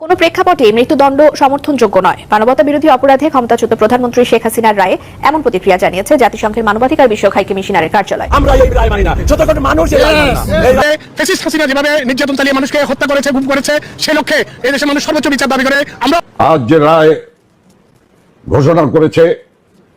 কোন প্রেক্ষাপটে মৃত্যুদণ্ড সমর্থনযোগ্য নয়। মানবতা বিরোধী অপরাধে ক্ষমতাচ্যুত প্রধানমন্ত্রী শেখ হাসিনার রায়ে এমন প্রতিক্রিয়া জানিয়েছে জাতিসংঘের মানবাধিকার বিষয়ক হাই কমিশনারের কার্যালয়। আমরা এই রায় মানি না। যতক্ষণ মানুষ এই রায় মানে এই হাসিনা যেভাবে নির্যাতন চালিয়ে মানুষকে হত্যা করেছে গুম করেছে সে লক্ষ্যে এই দেশের মানুষ সর্বোচ্চ বিচার দাবি করে। আমরা আজ যে রায় ঘোষণা করেছে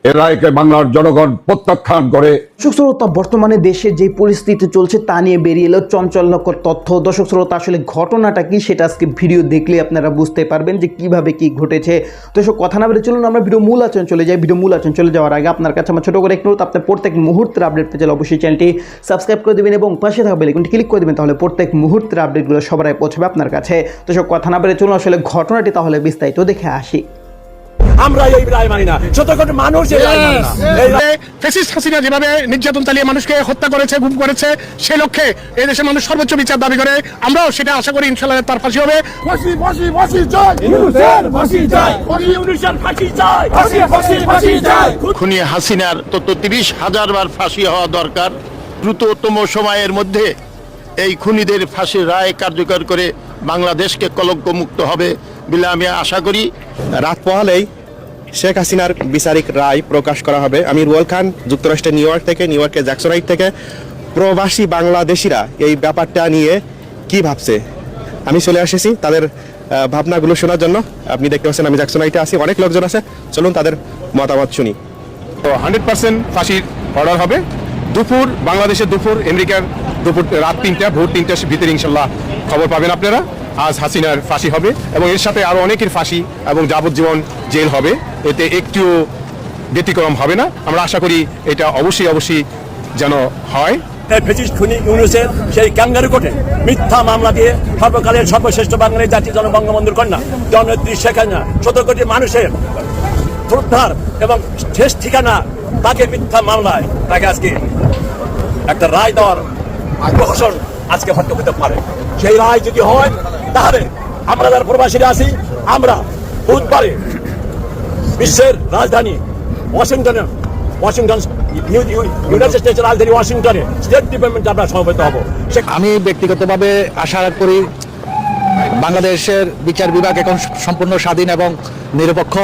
এ বাংলার জনগণ প্রত্যাখ্যান করে। দর্শক শ্রোতা, বর্তমানে দেশে যে পরিস্থিতি চলছে তা নিয়ে বেরিয়ে এলো চঞ্চলকর তথ্য। দর্শক শ্রোতা, আসলে ঘটনাটা কি সেটা আজকে ভিডিও দেখলে আপনারা বুঝতে পারবেন যে কীভাবে কি ঘটেছে। দর্শক, কথা না বলে চলুন, আমরা ভিডিও মূল আচরণ চলে যাই। ভিডিও মূল আচরণ চলে যাওয়ার আগে আপনার কাছে আমার ছোট করে একটু আপনার প্রত্যেক মুহূর্তের আপডেট পেতে অবশ্যই চ্যানেলটি সাবস্ক্রাইব করে দেবেন এবং পাশে থাকা বেলাইকনটি ক্লিক করে দেবেন, তাহলে প্রত্যেক মুহূর্তের আপডেটগুলো আগে পৌঁছবে আপনার কাছে। দর্শক, কথা না বলে চলুন, আসলে ঘটনাটি তাহলে বিস্তারিত দেখে আসি। আমরা এই রায় মানি না। যতক্ষণ মানুষ এই রায় মানে না। ফেসিস্ট হাসিনা যেভাবে নির্যাতন চালিয়ে মানুষকে হত্যা করেছে গুম করেছে সে লক্ষ্যে এই দেশের মানুষ সর্বোচ্চ বিচার দাবি করে। আমরাও সেটা আশা করি ইনশাল্লাহ তার ফাঁসি হবে। ফাঁসি ফাঁসি ফাঁসি চাই। ফাঁসি চাই। ফাঁসি চাই। ফাঁসি ফাঁসি ফাঁসি চাই। খুনি হাসিনার তত তিরিশ হাজার বার ফাঁসি হওয়া দরকার। দ্রুততম সময়ের মধ্যে এই খুনিদের ফাঁসির রায় কার্যকর করে বাংলাদেশকে কলঙ্কমুক্ত হবে বলে আমি আশা করি। রাত পোহালেই শেখ হাসিনার বিচারিক রায় প্রকাশ করা হবে। আমি রুয়াল খান যুক্তরাষ্ট্রের নিউ ইয়র্ক থেকে, নিউ ইয়র্কের জ্যাকসনাইট থেকে। প্রবাসী বাংলাদেশিরা এই ব্যাপারটা নিয়ে কি ভাবছে? আমি চলে এসেছি তাদের ভাবনাগুলো শোনার জন্য। আপনি দেখতে পাচ্ছেন আমি জ্যাকসনাইটে আছি, অনেক লোকজন আছে। চলুন তাদের মতামত শুনি। তো হান্ড্রেড পার্সেন্ট ফাঁসির অর্ডার হবে। দুপুর, বাংলাদেশের দুপুর, আমেরিকার দুপুর, রাত তিনটা, ভোর তিনটার ভিতরে ইনশাল্লাহ খবর পাবেন আপনারা। আজ হাসিনার ফাঁসি হবে এবং এর সাথে আরও অনেকের ফাঁসি এবং যাবজ্জীবন জেল হবে। এতে একটুও ব্যতিক্রম হবে না। আমরা আশা করি এটা অবশ্যই অবশ্যই যেন হয়। ইউনুসের সেই ক্যাঙ্গারু কোর্টে মিথ্যা মামলা দিয়ে সর্বকালের সর্বশ্রেষ্ঠ বাঙালির জাতি জন বঙ্গবন্ধুর কন্যা, জননেত্রী শেখ হাসিনা শত কোটি মানুষের শ্রদ্ধার এবং শেষ ঠিকানা তাকে মিথ্যা মামলায় তাকে আজকে একটা রায় দেওয়ার প্রহসন আজকে হয়তো হতে পারে। সেই রায় যদি হয় তাহলে আমরা যারা প্রবাসীরা আছি, আমরা বুধবারে বিশ্বের রাজধানী ওয়াশিংটনে, ওয়াশিংটন ইউ- ইউ- ইউনাইটেড স্টেটের রাজধানী ওয়াশিংটনে স্টেট ডিপার্টমেন্টে আমরা সমবেত হব। আমি ব্যক্তিগতভাবে আশা করি বাংলাদেশের বিচার বিভাগ এখন সম্পূর্ণ স্বাধীন এবং নিরপেক্ষ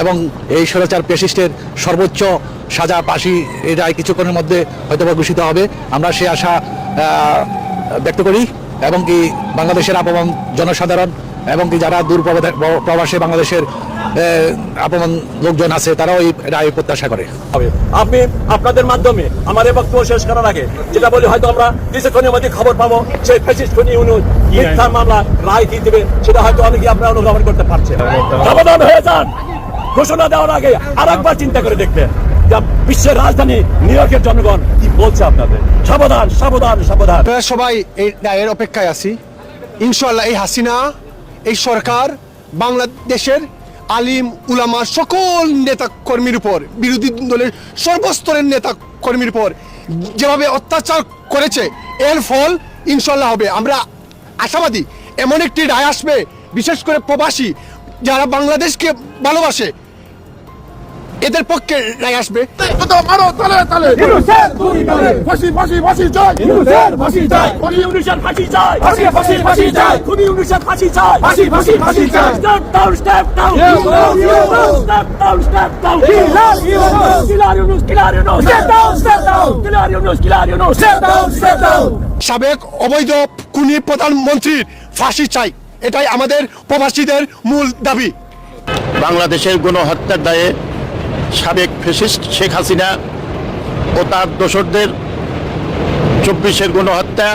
এবং এই স্বৈরাচার পেশিস্টের সর্বোচ্চ সাজা এই রায় কিছুক্ষণের মধ্যে হয়তো ঘোষিত হবে। আমরা সে আশা ব্যক্ত করি এবং কি বাংলাদেশের আপমন জনসাধারণ এবং কি যারা দূর প্রবাসে বাংলাদেশের আপমন লোকজন আছে তারাও এই রায় প্রত্যাশা করে। আপনি আপনাদের মাধ্যমে আমার এই বক্তব্য শেষ করার আগে যেটা বলি হয়তো আমরা কিছুক্ষণের মধ্যে খবর পাবো সেই ফেসিস্ট খুনি ইউনুস মিথ্যা মামলা রায় কি দেবে সেটা হয়তো অনেকে আপনারা অনুধাবন করতে পারছেন। সাবধান হয়ে যান। ঘোষণা দেওয়ার আগে আরেকবার চিন্তা করে দেখবেন। বিশ্বের রাজধানী নিউ ইয়র্কের জনগণ কি বলছে আপনাদের? সাবধান সাবধান সাবধান। সবাই এই রায়ের অপেক্ষায় আছি। ইনশাল্লাহ এই হাসিনা, এই সরকার, বাংলাদেশের আলিম উলামা সকল নেতা কর্মীর উপর, বিরোধী দলের সর্বস্তরের নেতা কর্মীর উপর যেভাবে অত্যাচার করেছে, এর ফল ইনশাল্লাহ হবে। আমরা আশাবাদী এমন একটি রায় আসবে, বিশেষ করে প্রবাসী, যারা বাংলাদেশকে ভালোবাসে এদের পক্ষে রায় আসবে। সাবেক অবৈধ খুনি প্রধানমন্ত্রীর ফাঁসি চাই। এটাই আমাদের প্রবাসীদের মূল দাবি। বাংলাদেশের গণহত্যার দায়ে সাবেক ফেসিস্ট শেখ হাসিনা ও তার দোসরদের চব্বিশের গণহত্যা,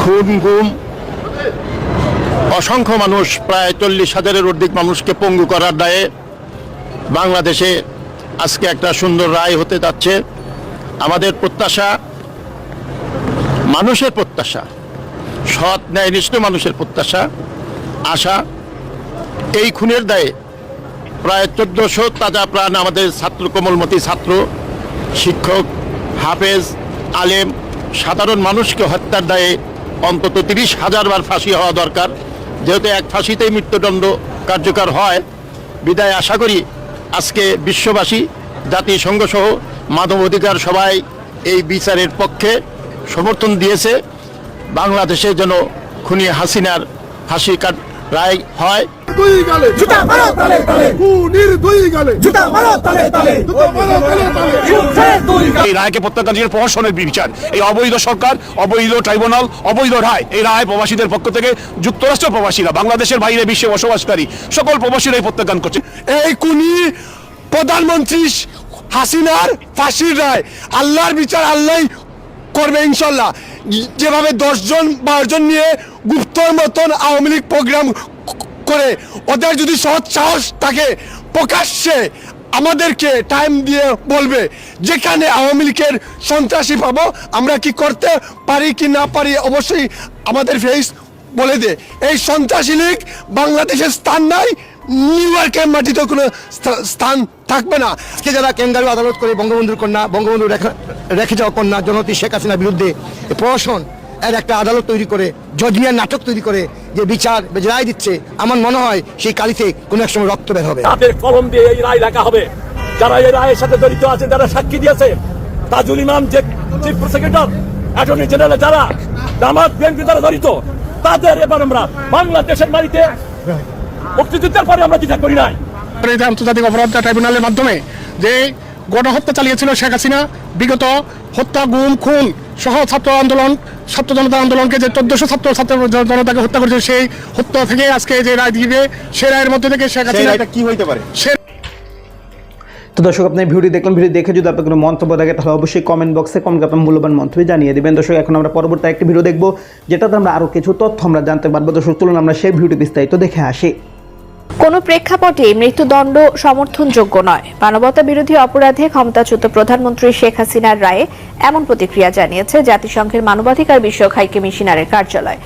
খুন, গুম, অসংখ্য মানুষ, প্রায় চল্লিশ হাজারের অধিক মানুষকে পঙ্গু করার দায়ে বাংলাদেশে আজকে একটা সুন্দর রায় হতে যাচ্ছে। আমাদের প্রত্যাশা, মানুষের প্রত্যাশা, সৎ, ন্যায়নিষ্ঠ মানুষের প্রত্যাশা, আশা, এই খুনের দায়ে প্রায় চোদ্দশো তাজা প্রাণ আমাদের ছাত্র, কোমলমতি ছাত্র, শিক্ষক, হাফেজ, আলেম, সাধারণ মানুষকে হত্যার দায়ে অন্তত তিরিশ হাজার বার ফাঁসি হওয়া দরকার। যেহেতু এক ফাঁসিতেই মৃত্যুদণ্ড কার্যকর হয়, বিদায় আশা করি আজকে বিশ্ববাসী জাতিসংঘ সহ মানবাধিকার সবাই এই বিচারের পক্ষে সমর্থন দিয়েছে। বাংলাদেশে যেন খুনি হাসিনার ফাঁসি কাট রায় হয়। দুই গালে জুতা মারো তালে তালে খুনির দুই গালে। জুতা মারো তালে তালে। জুতা মারো তালে তালে। এই রায়কে প্রত্যাখ্যান করে প্রহসনের বিচার। এই অবৈধ সরকার অবৈধ ট্রাইব্যুনাল অবৈধ রায় এই রায় প্রবাসীদের পক্ষ থেকে যুক্তরাষ্ট্র প্রবাসীরা বাংলাদেশের বাইরে বিশ্বে বসবাসকারী সকল প্রবাসীরাই প্রত্যাখ্যান করছে। এই কুনি প্রধানমন্ত্রী হাসিনার ফাঁসির রায় আল্লাহর বিচার আল্লাহ করবে ইনশাল্লাহ। যেভাবে দশজন বারোজন নিয়ে গুপ্তর মতন আওয়ামী লীগ প্রোগ্রাম করে ওদের যদি সহজ সাহস থাকে, প্রকাশ্যে আমাদেরকে টাইম দিয়ে বলবে, যেখানে আওয়ামী লীগের সন্ত্রাসী পাবো, আমরা কি করতে পারি কি না পারি অবশ্যই আমাদের ফেস বলে দে। এই সন্ত্রাসী লীগ বাংলাদেশের স্থান নাই নিউ ইয়র্কের মাটিতে কোনো স্থা- স্থান থাকবে না। আজকে যারা ক্যাঙ্গারু আদালত করে বঙ্গবন্ধুর কন্যা বঙ্গবন্ধু রেখে- যাওয়া কন্যা জনতি শেখ হাসিনার বিরুদ্ধে এই প্রহসন এর একটা আদালত তৈরি করে জজমিয়ার নাটক তৈরি করে যে বিচার রায় দিচ্ছে আমার মনে হয় সেই কালিতে কোনো এক সময় রক্ত বের হবে। তাদের কলম দিয়ে এই রায় লেখা হবে। যারা এই রায়ের সাথে জড়িত আছে যারা সাক্ষী দিয়েছে তাজুল ইমাম যে চিফ প্রসিকিউটর অ্যাটর্নি জেনারেল যারা জামাত বিএনপি যারা জড়িত তাদের এবার আমরা বাংলাদেশের বাড়িতে মুক্তিযুদ্ধের পরে আমরা দ্বিধা করি নাই। আন্তর্জাতিক অপরাধ ট্রাইব্যুনালের মাধ্যমে যে গণহত্যা চালিয়েছিল শেখ হাসিনা বিগত হত্যা গুম খুন সহ ছাত্র আন্দোলন ছাত্র জনতা আন্দোলনকে যে চোদ্দশো ছাত্র ছাত্র জনতাকে হত্যা করেছে সেই হত্যা থেকে আজকে যে রায় দিবে সেই রায়ের মধ্যে থেকে শেখ হাসিনা কি হইতে পারে? তো দর্শক আপনার ভিডিও দেখলাম ভিডিও দেখে যদি আপনার কোনো মন্তব্য থাকে তাহলে অবশ্যই কমেন্ট বক্সে কমেন্ট আপনার মূল্যবান মন্তব্য জানিয়ে দেবেন। দর্শক এখন আমরা পরবর্তী একটি ভিডিও দেখব যেটাতে আমরা আরও কিছু তথ্য আমরা জানতে পারব। দর্শক চলুন আমরা সেই ভিডিও বিস্তারিত দেখে আসি। কোনো প্রেক্ষাপটে মৃত্যুদণ্ড সমর্থনযোগ্য নয়। মানবতা বিরোধী অপরাধে ক্ষমতাচ্যুত প্রধানমন্ত্রী শেখ হাসিনার রায়ে এমন প্রতিক্রিয়া জানিয়েছে জাতিসংঘের মানবাধিকার বিষয়ক হাই কমিশনারের কার্যালয়।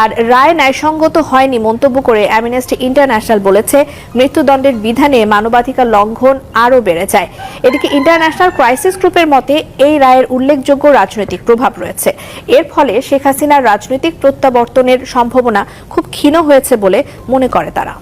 আর রায় ন্যায়সঙ্গত হয়নি মন্তব্য করে অ্যামনেস্টি ইন্টারন্যাশনাল বলেছে, মৃত্যুদণ্ডের বিধানে মানবাধিকার লঙ্ঘন আরও বেড়ে যায়। এদিকে ইন্টারন্যাশনাল ক্রাইসিস গ্রুপের মতে, এই রায়ের উল্লেখযোগ্য রাজনৈতিক প্রভাব রয়েছে। এর ফলে শেখ হাসিনার রাজনৈতিক প্রত্যাবর্তনের সম্ভাবনা খুব ক্ষীণ হয়েছে বলে মনে করে তারা।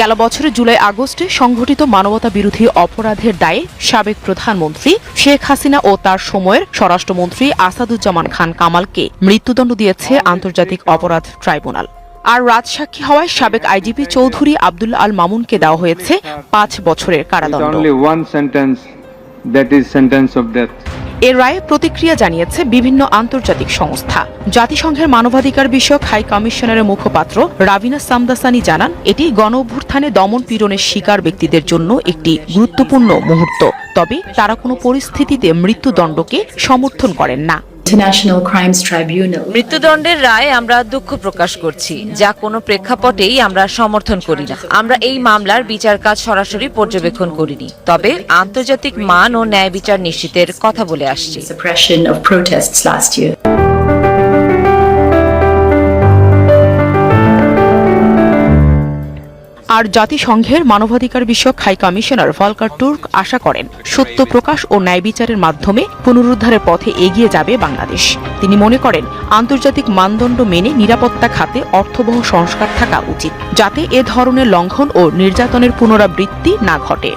গেল বছরের জুলাই আগস্টে সংঘটিত মানবতা বিরোধী অপরাধের দায়ে সাবেক প্রধানমন্ত্রী শেখ হাসিনা ও তার সময়ের স্বরাষ্ট্রমন্ত্রী আসাদুজ্জামান খান কামালকে মৃত্যুদণ্ড দিয়েছে আন্তর্জাতিক অপরাধ ট্রাইব্যুনাল। আর রাজসাক্ষী হওয়ায় সাবেক আইজিপি চৌধুরী আব্দুল্লা আল মামুনকে দেওয়া হয়েছে পাঁচ বছরের কারাদণ্ড। এর রায়ে প্রতিক্রিয়া জানিয়েছে বিভিন্ন আন্তর্জাতিক সংস্থা। জাতিসংঘের মানবাধিকার বিষয়ক হাই কমিশনারের মুখপাত্র রাবিনা সামদাসানি জানান, এটি গণ অভ্যুত্থানে দমন পীড়নের শিকার ব্যক্তিদের জন্য একটি গুরুত্বপূর্ণ মুহূর্ত। তবে তারা কোনো পরিস্থিতিতে মৃত্যুদণ্ডকে সমর্থন করেন না। International ক্রাইমস ট্রাইব্যুনাল মৃত্যুদণ্ডের রায় আমরা দুঃখ প্রকাশ করছি। যা কোনো প্রেক্ষাপটেই আমরা সমর্থন করি না। আমরা এই মামলার বিচার কাজ সরাসরি পর্যবেক্ষণ করিনি। তবে আন্তর্জাতিক মান ও ন্যায় বিচার নিশ্চিতের কথা বলে আসছি। আর জাতিসংঘের মানবাধিকার বিষয়ক হাই কমিশনার ভলকার টুর্ক আশা করেন, সত্য প্রকাশ ও ন্যায় বিচারের মাধ্যমে পুনরুদ্ধারের পথে এগিয়ে যাবে বাংলাদেশ। তিনি মনে করেন, আন্তর্জাতিক মানদণ্ড মেনে নিরাপত্তা খাতে অর্থবহ সংস্কার থাকা উচিত, যাতে এ ধরনের লঙ্ঘন ও নির্যাতনের পুনরাবৃত্তি না ঘটে।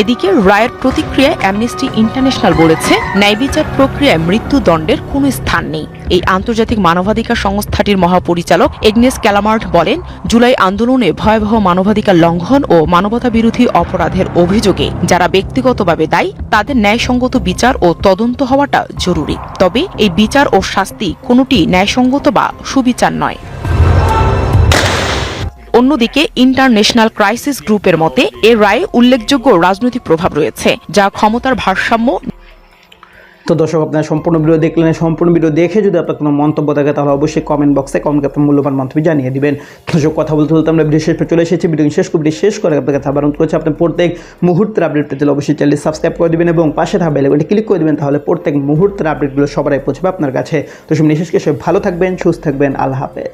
এদিকে রায়ের প্রতিক্রিয়ায় অ্যামনেস্টি ইন্টারন্যাশনাল বলেছে, ন্যায় বিচার প্রক্রিয়ায় মৃত্যুদণ্ডের কোনো স্থান নেই। এই আন্তর্জাতিক মানবাধিকার সংস্থাটির মহাপরিচালক এগনেস ক্যালামার্ট বলেন, জুলাই আন্দোলনে ভয়াবহ মানবাধিকার লঙ্ঘন ও মানবতা বিরোধী অপরাধের অভিযোগে যারা ব্যক্তিগতভাবে দায়ী, তাদের ন্যায়সঙ্গত বিচার ও তদন্ত হওয়াটা জরুরি। তবে এই বিচার ও শাস্তি কোনোটি ন্যায়সঙ্গত বা সুবিচার নয়। অন্যদিকে ইন্টারন্যাশনাল ক্রাইসিস গ্রুপের মতে এর রায়ে উল্লেখযোগ্য রাজনৈতিক প্রভাব রয়েছে, যা ক্ষমতার ভারসাম্য তো দর্শক, আপনারা সম্পূর্ণ ভিডিও দেখলেন, সম্পূর্ণ ভিডিও দেখে যদি আপনার কোনো মন্তব্য থাকে, তাহলে অবশ্যই কমেন্ট বক্সে কমেন্ট আপনার মূল্যবান মন্তব্য জানিয়ে দিবেন। দর্শক, কথা বলতে বলতে আমরা ভিডিও শেষ চলে এসেছি। ভিডিও শেষ করে শেষ করে আপনাকে কথা অনুরোধ করছি, আপনি প্রত্যেক মুহূর্তের আপডেট পেতে অবশ্যই চ্যানেল সাবস্ক্রাইব করে দিবেন এবং পাশে থাকা বেলাইকনটি ক্লিক করে দিবেন, তাহলে প্রত্যেক মুহূর্তের আপডেটগুলো সবাই পৌঁছবে আপনার কাছে। তো সব নিঃশেষ সবাই ভালো থাকবেন, সুস্থ থাকবেন, আল্লাহ হাফেজ।